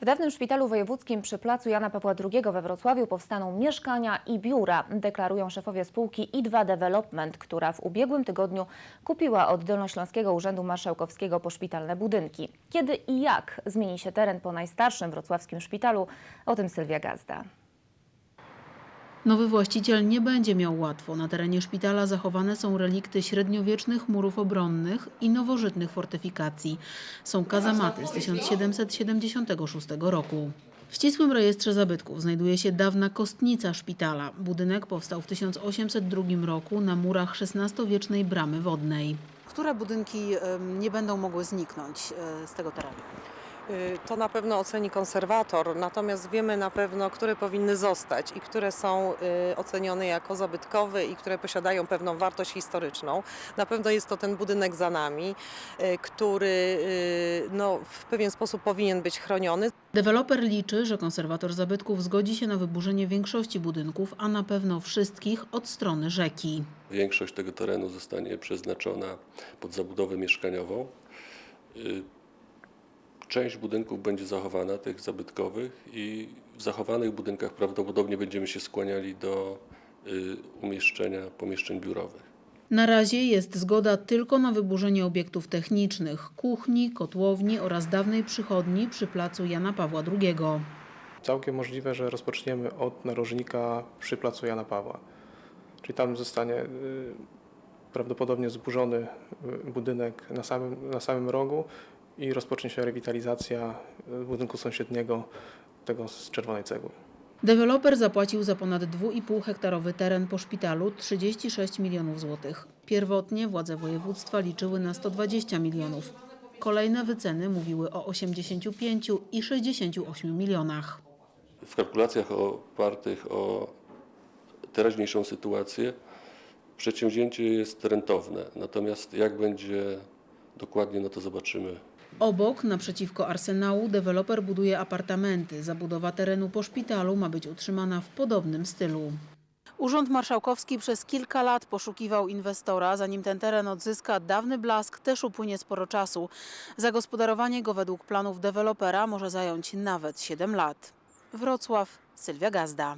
W dawnym szpitalu wojewódzkim przy placu Jana Pawła II we Wrocławiu powstaną mieszkania i biura, deklarują szefowie spółki I2 Development, która w ubiegłym tygodniu kupiła od Dolnośląskiego Urzędu Marszałkowskiego poszpitalne budynki. Kiedy i jak zmieni się teren po najstarszym wrocławskim szpitalu? O tym Sylwia Gazda. Nowy właściciel nie będzie miał łatwo. Na terenie szpitala zachowane są relikty średniowiecznych murów obronnych i nowożytnych fortyfikacji. Są kazamaty z 1776 roku. W ścisłym rejestrze zabytków znajduje się dawna kostnica szpitala. Budynek powstał w 1802 roku na murach XVI-wiecznej bramy wodnej. Które budynki nie będą mogły zniknąć z tego terenu? Y, To na pewno oceni konserwator, natomiast wiemy na pewno, które powinny zostać i które są y, ocenione jako zabytkowe i które posiadają pewną wartość historyczną. Na pewno jest to ten budynek za nami, y, który no, w pewien sposób powinien być chroniony. Deweloper liczy, że konserwator zabytków zgodzi się na wyburzenie większości budynków, a na pewno wszystkich od strony rzeki. Większość tego terenu zostanie przeznaczona pod zabudowę mieszkaniową. Część budynków będzie zachowana, tych zabytkowych, i w zachowanych budynkach prawdopodobnie będziemy się skłaniali do y, umieszczenia pomieszczeń biurowych. Na razie jest zgoda tylko na wyburzenie obiektów technicznych, kuchni, kotłowni oraz dawnej przychodni przy placu Jana Pawła II. Całkiem możliwe, że rozpoczniemy od narożnika przy placu Jana Pawła. Czyli tam zostanie y, prawdopodobnie zburzony y, budynek na samym, na samym rogu i rozpocznie się rewitalizacja y, budynku sąsiedniego, tego z czerwonej cegły. Deweloper zapłacił za ponad 2,5 hektarowy teren po szpitalu 36 milionów złotych. Pierwotnie władze województwa liczyły na 120 milionów. Kolejne wyceny mówiły o 85 i 68 milionach. W kalkulacjach opartych o teraźniejszą sytuację przedsięwzięcie jest rentowne, natomiast jak będzie dokładnie, no to zobaczymy Obok, naprzeciwko Arsenału, deweloper buduje apartamenty. Zabudowa terenu po szpitalu ma być utrzymana w podobnym stylu. Urząd Marszałkowski przez kilka lat poszukiwał inwestora. Zanim ten teren odzyska dawny blask, też upłynie sporo czasu. Zagospodarowanie go według planów dewelopera może zająć nawet 7 lat. Wrocław, Sylwia Gazda.